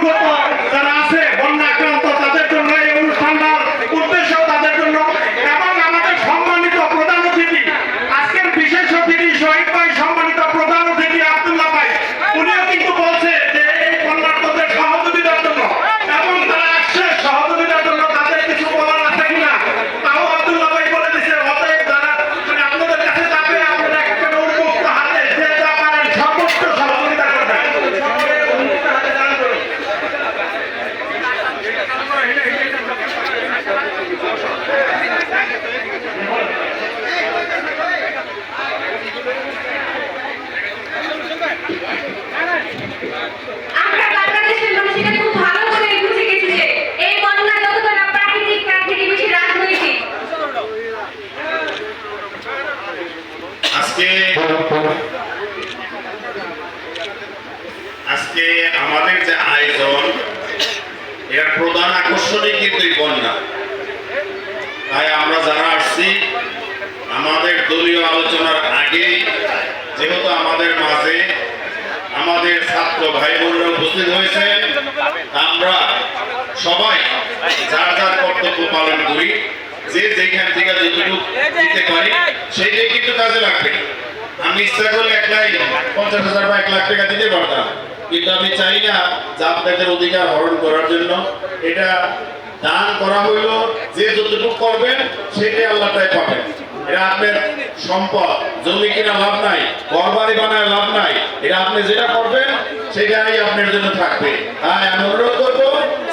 দুর্গত যে আয়োজন এর প্রধান আকর্ষণই কিন্তু এই বন্যা। তাই আমরা যারা আসছি, আমাদের দলীয় আলোচনার আগে, যেহেতু আমাদের মাঝে আমাদের ছাত্র ভাই বোনরা উপস্থিত হয়েছেন আমরা সবাই যার যার কর্তব্য পালন করি, যে যেখান থেকে যেটুকু দিতে পারি, সেইটাই কিন্তু কাজে লাগবে। আমি ইচ্ছা করলে এক লাখ পঞ্চাশ হাজার বা এক লাখ টাকা দিতে পারতাম। কিন্তু আমি চাই না যে আপনাদের অধিকার হরণ করার জন্য। এটা দান করা হইল, যে যতটুকু করবেন, সেটাই আল্লাহ তাই পাবেন। এটা আপনার সম্পদ, জমি কিনা লাভ নাই বানায় লাভ নাই। এটা আপনি যেটা করবেন, সেটাই আপনার জন্য থাকবে। তাই আমি অনুরোধ করব,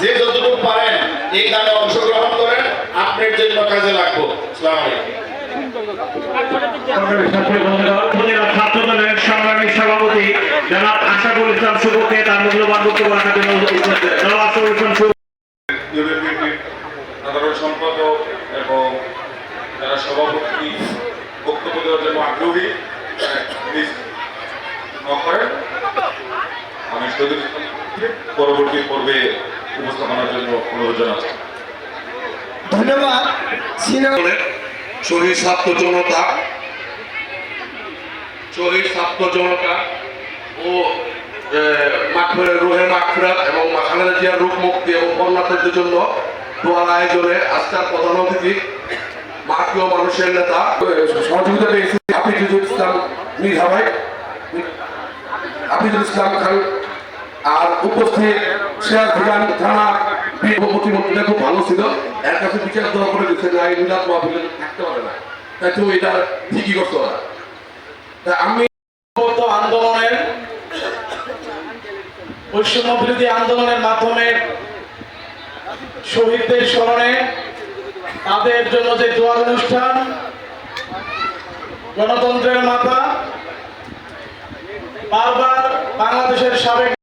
যে যতটুকু পারেন এই অংশগ্রহণ করেন, আপনার জন্য কাজে লাগবো। ইসলাম শুভকে তার মূল্যবান বক্তব্য রাখার জন্য আশাফুল শুভ সাধারণ সম্পাদক এবং যারা সভাপতি বক্তব্য দেওয়ার জন্য আগ্রহী করেন। আমি পরবর্তী পর্বে উপস্থাপনার জন্য অনুরোধ জানাচ্ছি। ধন্যবাদ। শহীদ ছাত্র জনতা শহীদ জনতা ও রোহে এবং জিয়ার রূপ মুক্তি এবং জন্য দোয়ার আয়োজনে প্রধান অতিথি মানুষের নেতা। সহযোগিতা হাফিজুল ইসলাম হাফিজুল ইসলাম খান। আর উপস্থিত শেয়ার ভিলান থানা প্রতিমন্ত্রীটা খুব ভালো ছিল। এর কাছে বিচার দেওয়া করে দিচ্ছে না এই থাকতে পারে না। তাই তো এটা ঠিকই করতে পারে তা আমি ঐক্যবদ্ধ আন্দোলনের বৈষম্য বিরোধী আন্দোলনের মাধ্যমে শহীদদের স্মরণে তাদের জন্য যে দোয়ার অনুষ্ঠান, গণতন্ত্রের মাতা, বারবার বাংলাদেশের সাবেক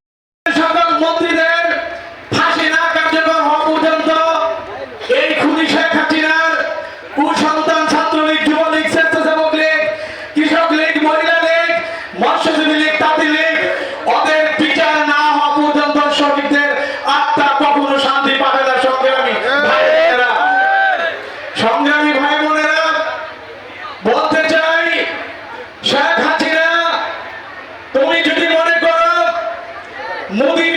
মোদী